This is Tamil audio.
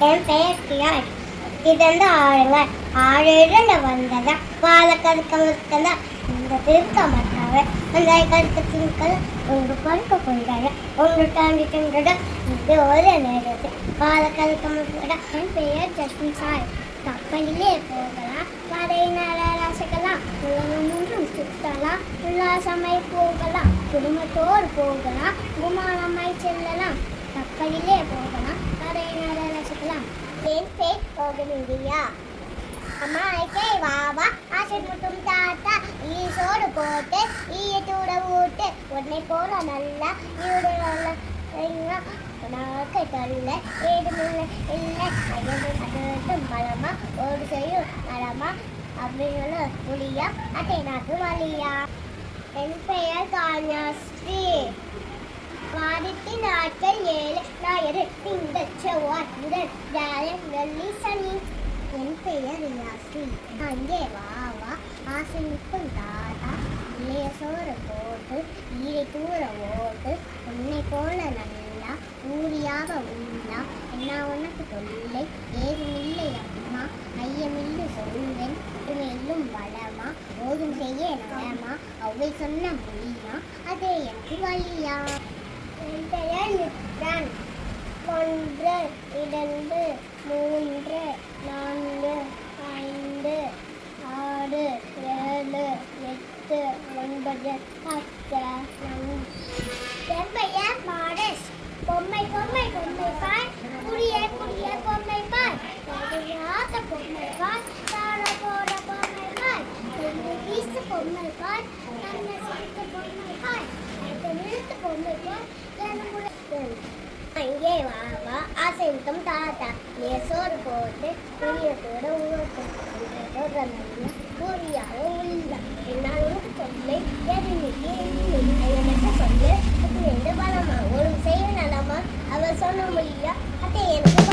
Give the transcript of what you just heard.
என் பெயர் கியாய் இது ஆளுங்க. ஆளுல வந்ததா? பாலக்காடு கமர்க்கல இந்த திருக்க மாட்டாவே. அந்த கருத்து திருக்கல உங்க படுக்க கொண்டாரு உங்க தாண்டிட்டுன்றதா இது ஒரு நேரத்து. பாலக்காடு கமர்க்கல என் பெயர் ஜஸ்மின் சாய். கப்பலிலே போகலாம். வரையினால ரசிக்கலாம் உலகம் ஒன்றும் சுற்றலாம். உல்லாசமாய் போகலாம். குடும்பத்தோடு போகலாம். குமாரமாய் செல்லலாம். கப்பலிலே போகலாம் வரையினால ரசிக்கலாம் என் பேர் போகமில்லையா அம்மா ஐக்கே வாவா ஆசை முட்டும் தாத்தா ஈசோடு போட்டு ஈயத்தூட ஊட்டு. உன்னை போல நல்லா ஈடு நல்லா உனக்கு தொல்ல ஏதுமில்லை இல்லை ஐயனும் அதுட்டும் பலமா ஓடு செய்யும் நலமா அப்படின்னு புளியா அதை நாக்கு வழியா என் பெயர் கான்யாஸ்ரீ ஞாயிறு திங்கள் செவ்வாய் வியாழன் வெள்ளி சனி என் பெயர் யாசி அங்கே வா வா. ஆசை தாதா தாத்தா. இளைய சோறு போட்டு ஈரை தூர ஓட்டு. உன்னை போல நல்லா ஊரியாக உள்ளா என்ன உனக்கு தொல்லை? ஏதுமில்லை அம்மா. ஐயமில்லு சொல்வேன். உண்மையிலும் வளமா. போதும் செய்ய நலமா அவை சொன்ன மொழியா அதே எனக்கு வழியா. என் பெயர் தான் ஒன்று இரண்டு மூன்று நான்கு ஐந்து ஆறு ஏழு எட்டு ஒன்பது பத்து என் மாடஸ் பொம்மை பொம்மை பொம்மை பாய் குடிய குடிய பொம்மை பாய் யாத்த பொம்மை பாய் தார போட பொம்மை பாய் வீச பொம்மை பாய் நன்ன சிரித்த பொம்மை பாய் நிறுத்த பொம்மை பாய் இங்கே வா வா ஆசை ஊட்டம் தாத்தா நீ சோறு போட்டு புரியத்தோட ஊரத்தோட பூரியாவும் உள்ளா என்னாலும் சொல்லி எதுமைக்கு எனக்கு சொல்லு என்று பணமா ஒரு செய்ய நலமா அவ சொன்ன முடியா அத்தை எனக்கு